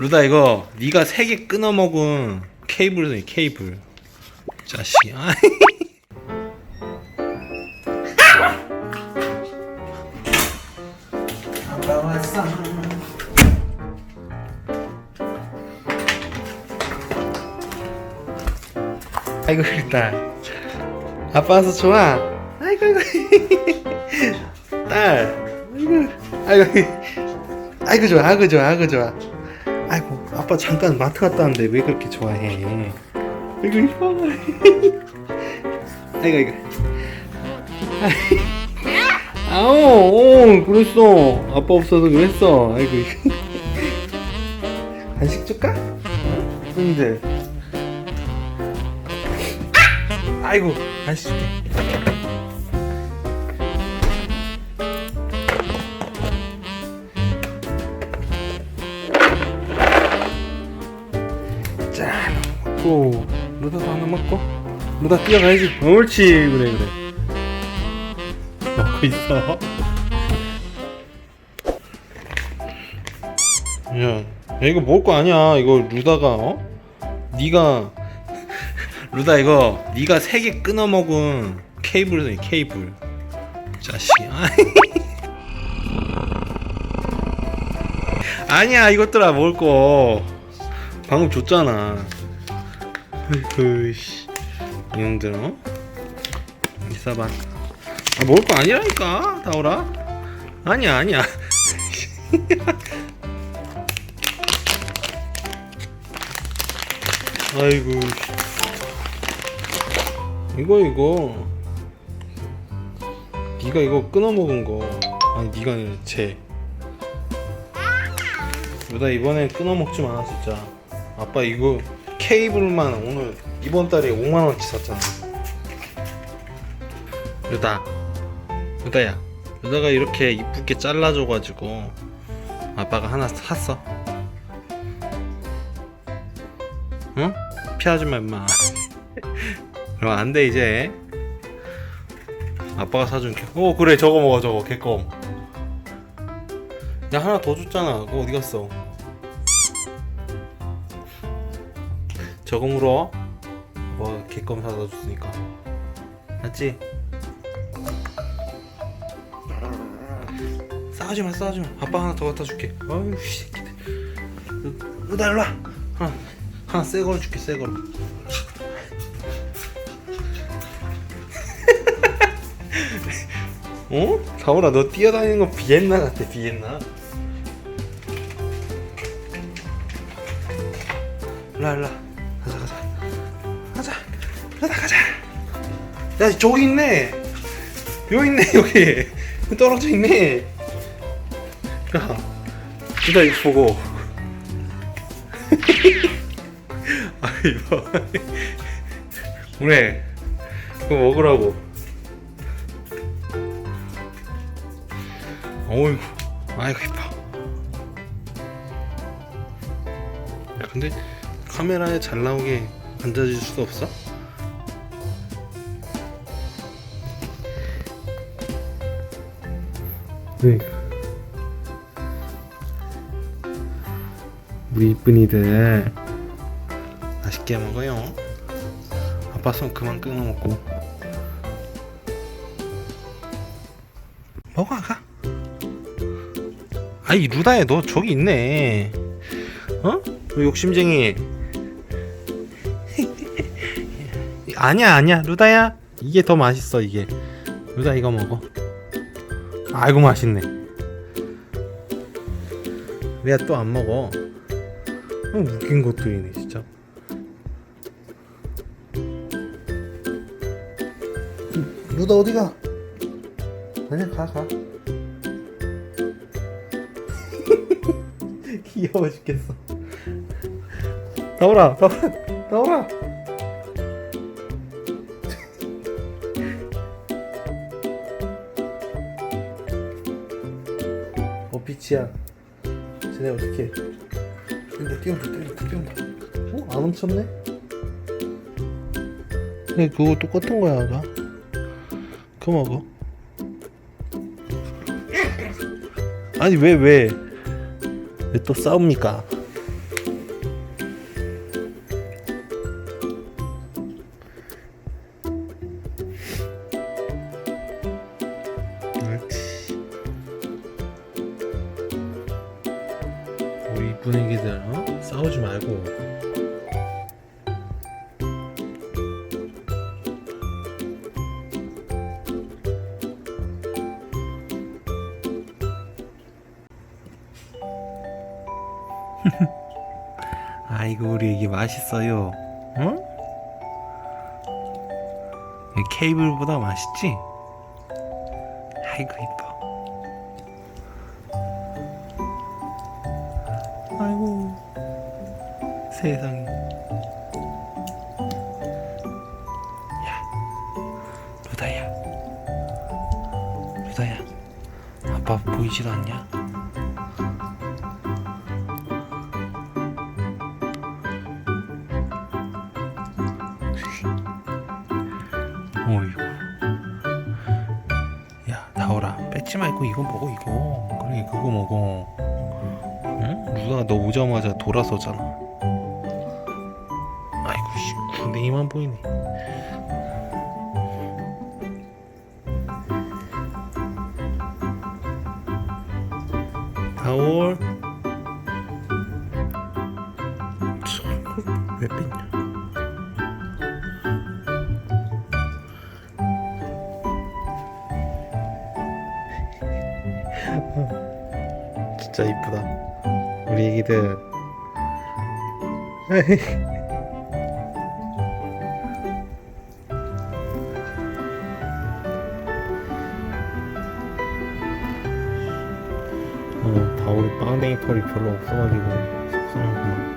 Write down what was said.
루다 이거 네가 세 개 끊어 먹은 케이블이네 케이블. 자식. 아이고 딸 아빠 와서 좋아? 아이고 아이고. 딸. 아이고. 아이고 좋아. 아이고 좋아. 아이고 좋아 아이고 아빠 잠깐 마트 갔다 왔는데 왜 그렇게 좋아해? 아이고 이뻐 아이고 아이고. 아우 오, 그랬어. 아빠 없어서 그랬어. 아이고 간식 줄까? 근데. 아이고 간식 줄게 먹고 루다도 하나 먹고? 루다 뛰어가야지. 옳지 그래 그래. 먹고 있어. 야, 야 이거 먹을 거 아니야 이거 루다가 어? 네가 루다 이거 네가 세 개 끊어 먹은 케이블이네 케이블. 자식 아니야 이것들아 먹을 거. 방금 줬잖아 아이고 씨. 이놈들 어? 있어봐. 아 먹을 거 아니라니까 다오라. 아니야 아니야. 아이고 씨. 이거 이거. 네가 이거 끊어 먹은 거. 아니 네가 아니라 쟤. 루다 이번에 끊어 먹지 마 진짜. 아빠 이거 케이블만 오늘 이번 달에 5만 원치 샀잖아. 루다 루다야 루다가 이렇게 이쁘게 잘라줘가지고 아빠가 하나 샀어. 응? 피하지 마 임마. 그럼 안 돼 이제. 아빠가 사준 개. 어 그래 저거 먹어 저거 개껌. 야 하나 더 줬잖아. 그거 어디 갔어 물어 뭐 개껌 사다 줬으니까. 맞지? 싸우지 마 싸우지 마. 아빠 하나 더 갖다 줄게. 아유 씨 으다 일로 와. 하나 하나 새 거로 줄게 새 거로. 어? 사오라 너 뛰어다니는 거 비엔나 같아 비엔나. 가자 가자 가자 가자. 야 저기 있네. 여기 있네 여기. 떨어져 있네. 야 일단 이거 보고. 아이고 그래 그거 먹으라고. 어이구 아이고 이뻐. 야 근데 카메라에 잘 나오게 앉아줄 수 없어? 네. 우리 이쁜이들 맛있게 먹어요. 아빠 손 그만 끊어 먹고. 먹어 아가. 아이 루다야 너 저기 있네. 어? 너 욕심쟁이. 아니야 아니야 루다야. 이게 더 맛있어 이게. 루다 이거 먹어 아이고 맛있네. 왜또안 먹어? 어, 웃긴 것들이네 진짜. 루다 어디가? 아니야 가가. 귀여워 죽겠어. 나오라 나오라 나오라 어 빛이야 쟤네 어떻게 뛰어온다 뛰어온다 뛰어온다 뛰어온다 어? 안 훔쳤네? 네 그거 똑같은 거야 아가 그거 먹어 아니 왜 왜? 왜 또 싸웁니까? 싸우지 말고 아이고 우리 애기 맛있어요 응? 이 케이블보다 맛있지? 아이고 이뻐 아이고 세상에. 야 루다야. 루다야 아빠 보이지도 않냐? 어이구. 야 나오라. 뺏지 말고 이거 먹어 이거. 그래 그거 먹어. 응? 누가 너 오자마자 돌아서잖아 씨 군댕이만 보이네. 다올. 왜 뺐냐? 진짜 이쁘다. 우리 애기들 겨울에 빵댕이 털이 별로 없어가지고 속상하구만.